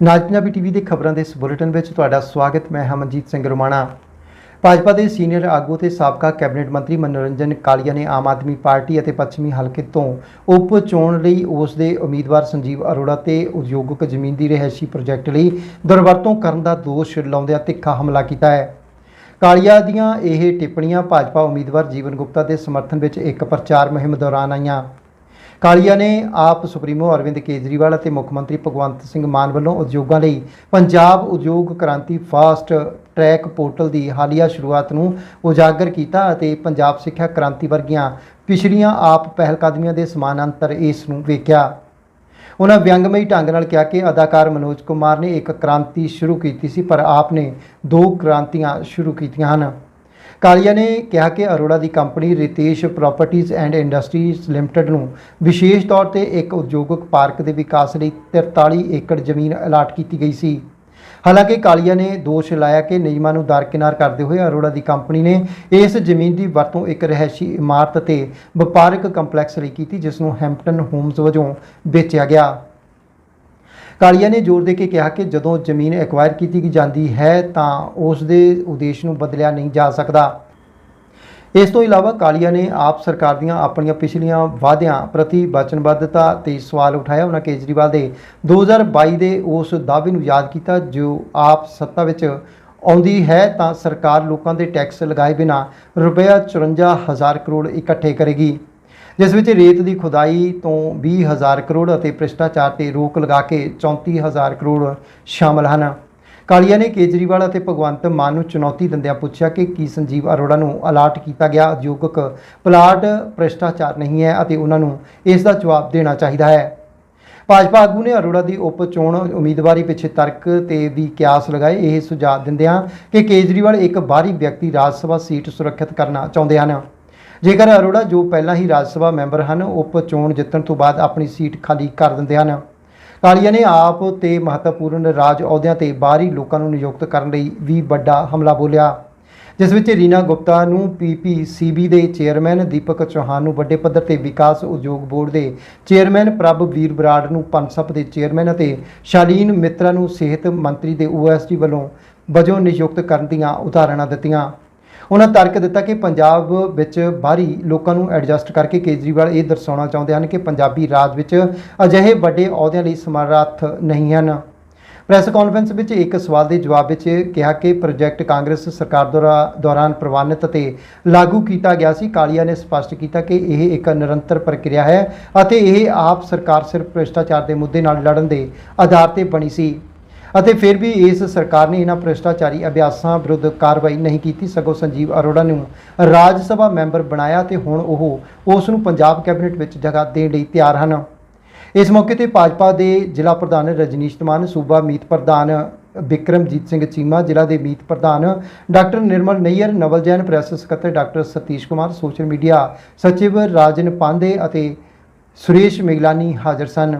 ਨਾਜ Punjabi TV ਦੇ ਖਬਰਾਂ ਦੇ ਇਸ ਬੁਲੇਟਿਨ ਵਿੱਚ ਤੁਹਾਡਾ ਸਵਾਗਤ, ਮੈਂ ਹਮਨਜੀਤ ਸਿੰਘ ਰੋਮਾਣਾ। ਭਾਜਪਾ ਦੇ ਸੀਨੀਅਰ ਆਗੂ ਤੇ ਸਾਬਕਾ ਕੈਬਨਿਟ ਮੰਤਰੀ ਮਨੋਰੰਜਨ ਕਾਲੀਆ ਨੇ ਆਮ ਆਦਮੀ ਪਾਰਟੀ ਅਤੇ ਪੱਛਮੀ ਹਲਕੇ ਤੋਂ ਉਪ ਚੋਣ ਲਈ ਉਸ ਦੇ ਉਮੀਦਵਾਰ ਸੰਜੀਵ ਅਰੋੜਾ ਤੇ ਉਦਯੋਗਿਕ ਜ਼ਮੀਨ ਦੀ ਰਿਹਾਇਸ਼ੀ ਪ੍ਰੋਜੈਕਟ ਲਈ ਦੁਰਵਰਤੋਂ ਕਰਨ ਦਾ ਦੋਸ਼ ਲਾਉਂਦਿਆਂ ਤਿੱਖਾ ਹਮਲਾ ਕੀਤਾ ਹੈ। ਕਾਲੀਆ ਦੀਆਂ ਇਹ ਟਿੱਪਣੀਆਂ ਭਾਜਪਾ ਉਮੀਦਵਾਰ ਜੀਵਨ ਗੁਪਤਾ ਦੇ ਸਮਰਥਨ ਵਿੱਚ ਇੱਕ ਪ੍ਰਚਾਰ ਮੁਹਿੰਮ ਦੌਰਾਨ ਆਈਆਂ। ਕਾਲੀਆ ਨੇ ਆਪ ਸੁਪਰੀਮੋ ਅਰਵਿੰਦ ਕੇਜਰੀਵਾਲ ਅਤੇ ਮੁੱਖ ਮੰਤਰੀ ਭਗਵੰਤ ਸਿੰਘ ਮਾਨ ਵੱਲੋਂ ਉਦਯੋਗਾਂ ਲਈ Punjab Udyog Kranti fast track portal ਦੀ ਹਾਲੀਆ ਸ਼ੁਰੂਆਤ ਨੂੰ ਉਜਾਗਰ ਕੀਤਾ ਅਤੇ ਪੰਜਾਬ ਸਿੱਖਿਆ ਕ੍ਰਾਂਤੀ ਵਰਗੀਆਂ ਪਿਛਲੀਆਂ ਆਪ ਪਹਿਲਕਦਮੀਆਂ ਦੇ ਸਮਾਨਾਂਤਰ ਇਸ ਨੂੰ ਵੇਖਿਆ। ਉਹਨਾਂ ਵਿਅੰਗਮਈ ਢੰਗ ਨਾਲ ਕਿਹਾ ਕਿ ਅਦਾਕਾਰ ਮਨੋਜ ਕੁਮਾਰ ਨੇ ਇੱਕ ਕ੍ਰਾਂਤੀ ਸ਼ੁਰੂ ਕੀਤੀ ਸੀ, ਪਰ ਆਪ ਨੇ ਦੋ ਕ੍ਰਾਂਤੀਆਂ ਸ਼ੁਰੂ ਕੀਤੀਆਂ ਹਨ। ਕਾਲੀਆ ਨੇ ਕਿਹਾ ਕਿ ਅਰੋੜਾ ਦੀ company Ritesh Properties and Industries Limited ਨੂੰ ਵਿਸ਼ੇਸ਼ ਤੌਰ ਤੇ ਇੱਕ ਉਦਯੋਗਿਕ ਪਾਰਕ ਦੇ ਵਿਕਾਸ ਲਈ 43 ਏਕੜ ਜ਼ਮੀਨ ਅਲਾਟ ਕੀਤੀ ਗਈ ਸੀ। ਹਾਲਾਂਕਿ ਕਾਲੀਆ ਨੇ ਦੋਸ਼ ਲਾਇਆ ਕਿ ਨਿਯਮਾਂ ਨੂੰ ਦਰਕਿਨਾਰ ਕਰਦੇ ਹੋਏ ਅਰੋੜਾ ਦੀ ਕੰਪਨੀ ਨੇ ਇਸ ਜ਼ਮੀਨ ਦੀ ਵਰਤੋਂ ਇੱਕ ਰਹਿਸ਼ੀ ਇਮਾਰਤ ਤੇ ਵਪਾਰਕ ਕੰਪਲੈਕਸ ਲਈ ਕੀਤੀ, ਜਿਸ ਨੂੰ ਹੈਂਪਟਨ ਹੋਮਸ ਵਜੋਂ ਵੇਚਿਆ ਗਿਆ। ਕਾਲੀਆ ਨੇ ਜ਼ੋਰ ਦੇ ਕੇ ਕਿਹਾ ਕਿ ਜਦੋਂ ਜ਼ਮੀਨ ਐਕਵਾਇਰ ਕੀਤੀ ਜਾਂਦੀ ਹੈ ਤਾਂ ਉਸ ਦੇ ਉਦੇਸ਼ ਨੂੰ ਬਦਲਿਆ ਨਹੀਂ ਜਾ ਸਕਦਾ। ਇਸ ਤੋਂ ਇਲਾਵਾ ਕਾਲੀਆ ਨੇ ਆਪ ਸਰਕਾਰ ਦੀਆਂ ਆਪਣੀਆਂ ਪਿਛਲੀਆਂ ਵਾਅਦਿਆਂ ਪ੍ਰਤੀ ਵਚਨਬੱਧਤਾ ਤੇ ਸਵਾਲ ਉਠਾਇਆ ਉਹਨਾਂ ਕੇਜਰੀਵਾਲ ਦੇ 2022 ਦੇ ਉਸ ਦਾਅਵੇ ਨੂੰ ਯਾਦ ਕੀਤਾ, ਜੋ ਆਪ ਸੱਤਾ ਵਿੱਚ ਆਉਂਦੀ ਹੈ, ਤਾਂ ਸਰਕਾਰ ਲੋਕਾਂ ਦੇ ਟੈਕਸ ਲਗਾਏ ਬਿਨਾ ਰੁਪਇਆ 54000 ਕਰੋੜ ਇਕੱਠੇ ਕਰੇਗੀ। ਜਿਸ ਵਿੱਚ ਰੇਤ ਦੀ ਖੁਦਾਈ ਤੋਂ 20000 ਕਰੋੜ ਅਤੇ ਭ੍ਰਿਸ਼ਟਾਚਾਰ ਤੇ ਰੋਕ ਲਗਾ ਕੇ 34000 ਕਰੋੜ ਸ਼ਾਮਲ ਹਨ। ਕਾਲੀਆ ਨੇ ਕੇਜਰੀਵਾਲ ਅਤੇ ਭਗਵੰਤ ਮਾਨ ਨੂੰ ਚੁਣੌਤੀ ਦਿੰਦਿਆਂ ਪੁੱਛਿਆ ਕਿ ਕੀ ਸੰਜੀਵ ਅਰੋੜਾ ਨੂੰ ਅਲਾਟ ਕੀਤਾ ਗਿਆ। ਉਦਯੋਗਿਕ ਪਲਾਟ ਭ੍ਰਿਸ਼ਟਾਚਾਰ ਨਹੀਂ ਹੈ ਅਤੇ ਉਹਨਾਂ ਨੂੰ ਇਸ ਦਾ ਜਵਾਬ ਦੇਣਾ ਚਾਹੀਦਾ ਹੈ। ਭਾਜਪਾ ਆਗੂ ਨੇ ਅਰੋੜਾ ਦੀ ਉਪ ਚੋਣ ਉਮੀਦਵਾਰੀ ਪਿੱਛੇ ਤਰਕ ਤੇ ਵੀ ਕਿਆਸ ਲਗਾਏ। ਇਹ ਸੁਝਾਅ ਦਿੰਦਿਆਂ ਕਿ ਕੇਜਰੀਵਾਲ ਇੱਕ ਬਾਹਰੀ ਵਿਅਕਤੀ ਰਾਜ ਸਭਾ ਸੀਟ ਸੁਰੱਖਿਅਤ ਕਰਨਾ ਚਾਹੁੰਦੇ ਹਨ। ਜੇਕਰ ਅਰੋੜਾ, ਜੋ ਪਹਿਲਾਂ ਹੀ ਰਾਜ ਸਭਾ ਮੈਂਬਰ ਹਨ, ਉਪ ਚੋਣ ਜਿੱਤਣ ਤੋਂ ਬਾਅਦ ਆਪਣੀ ਸੀਟ ਖਾਲੀ ਕਰ ਦਿੰਦੇ ਹਨ। ਕਾਲੀਆ ਨੇ ਆਪ ਤੇ ਮਹੱਤਵਪੂਰਨ ਰਾਜ ਅਹੁਦਿਆਂ ਤੇ ਬਾਹਰੀ ਲੋਕਾਂ ਨੂੰ ਨਿਯੁਕਤ ਕਰਨ ਲਈ ਵੀ ਵੱਡਾ ਹਮਲਾ ਬੋਲਿਆ। ਜਿਸ ਵਿੱਚ ਰੀਨਾ ਗੁਪਤਾ ਨੂੰ ਪੀਪੀਸੀਬੀ ਦੇ ਚੇਅਰਮੈਨ, ਦੀਪਕ ਚੌਹਾਨ ਨੂੰ ਵੱਡੇ ਪੱਧਰ ਤੇ ਵਿਕਾਸ ਉਦਯੋਗ ਬੋਰਡ ਦੇ ਚੇਅਰਮੈਨ, ਪ੍ਰਭ ਵੀਰ ਬਰਾੜ ਨੂੰ ਪਨਸਪ ਦੇ ਚੇਅਰਮੈਨ ਅਤੇ ਸ਼ਾਲੀਨ ਮਿੱਤਰਾ ਨੂੰ ਸਿਹਤ ਮੰਤਰੀ ਦੇ ਓਐਸਡੀ ਵੱਲੋਂ ਵਜੋਂ ਨਿਯੁਕਤ ਕਰਨ ਦੀਆਂ ਉਦਾਹਰਣਾਂ ਦਿੱਤੀਆਂ। ਉਹਨਾਂ ਤਰਕ ਦਿੱਤਾ ਕਿ ਪੰਜਾਬ ਵਿੱਚ ਬਾਹਰੀ ਲੋਕਾਂ ਨੂੰ ਐਡਜਸਟ ਕਰਕੇ ਕੇਜਰੀਵਾਲ ਇਹ ਦਰਸਾਉਣਾ ਚਾਹੁੰਦੇ ਹਨ ਕਿ ਪੰਜਾਬੀ ਰਾਜ ਵਿੱਚ ਅਜਿਹੇ ਵੱਡੇ ਅਹੁਦਿਆਂ ਲਈ ਸਮਰੱਥ ਨਹੀਂ ਹਨ। ਪ੍ਰੈਸ ਕਾਨਫਰੰਸ ਵਿੱਚ ਇੱਕ ਸਵਾਲ ਦੇ ਜਵਾਬ ਵਿੱਚ ਕਿਹਾ ਕਿ ਪ੍ਰੋਜੈਕਟ ਕਾਂਗਰਸ ਸਰਕਾਰ ਦੁਆਰਾ ਦੌਰਾਨ ਪ੍ਰਵਾਨਿਤ ਅਤੇ ਲਾਗੂ ਕੀਤਾ ਗਿਆ ਸੀ। ਕਾਲੀਆ ਨੇ ਸਪਸ਼ਟ ਕੀਤਾ ਕਿ ਇਹ ਇੱਕ ਨਿਰੰਤਰ ਪ੍ਰਕਿਰਿਆ ਹੈ ਅਤੇ ਇਹ ਆਪ ਸਰਕਾਰ ਸਿਰਫ ਭ੍ਰਿਸ਼ਟਾਚਾਰ ਦੇ ਮੁੱਦੇ ਨਾਲ ਲੜਨ ਦੇ ਆਧਾਰ ਤੇ ਬਣੀ ਸੀ। ਅਤੇ ਫਿਰ ਵੀ ਇਸ ਸਰਕਾਰ ਨੇ ਇਹਨਾਂ ਭ੍ਰਿਸ਼ਟਾਚਾਰੀ ਅਭਿਆਸਾਂ ਵਿਰੁੱਧ ਕਾਰਵਾਈ ਨਹੀਂ ਕੀਤੀ। ਸਗੋਂ ਸੰਜੀਵ ਅਰੋੜਾ ਨੂੰ ਰਾਜ ਸਭਾ ਮੈਂਬਰ ਬਣਾਇਆ ਤੇ ਹੁਣ ਉਹ ਉਸ ਨੂੰ ਪੰਜਾਬ ਕੈਬਨਿਟ ਵਿੱਚ ਜਗ੍ਹਾ ਦੇਣ ਲਈ ਤਿਆਰ ਹਨ। ਇਸ ਮੌਕੇ ਤੇ ਭਾਜਪਾ ਦੇ ਜ਼ਿਲ੍ਹਾ ਪ੍ਰਧਾਨ ਰਜਨੀਸ਼ ਤਮਾਨ, ਸੂਬਾ ਮੀਤ ਪ੍ਰਧਾਨ ਬਿਕਰਮਜੀਤ ਸਿੰਘ ਚੀਮਾ, ਜ਼ਿਲ੍ਹਾ ਦੇ ਮੀਤ ਪ੍ਰਧਾਨ ਡਾਕਟਰ ਨਿਰਮਲ ਨਈਅਰ, ਨਵਲ ਜੈਨ ਪ੍ਰੈਸ ਸਕੱਤਰ doctor Satish Kumar, social media ਸਚਿਵ Rajan Pandey ਅਤੇ ਸੁਰੇਸ਼ ਮਿਗਲਾਨੀ ਹਾਜ਼ਰ ਸਨ।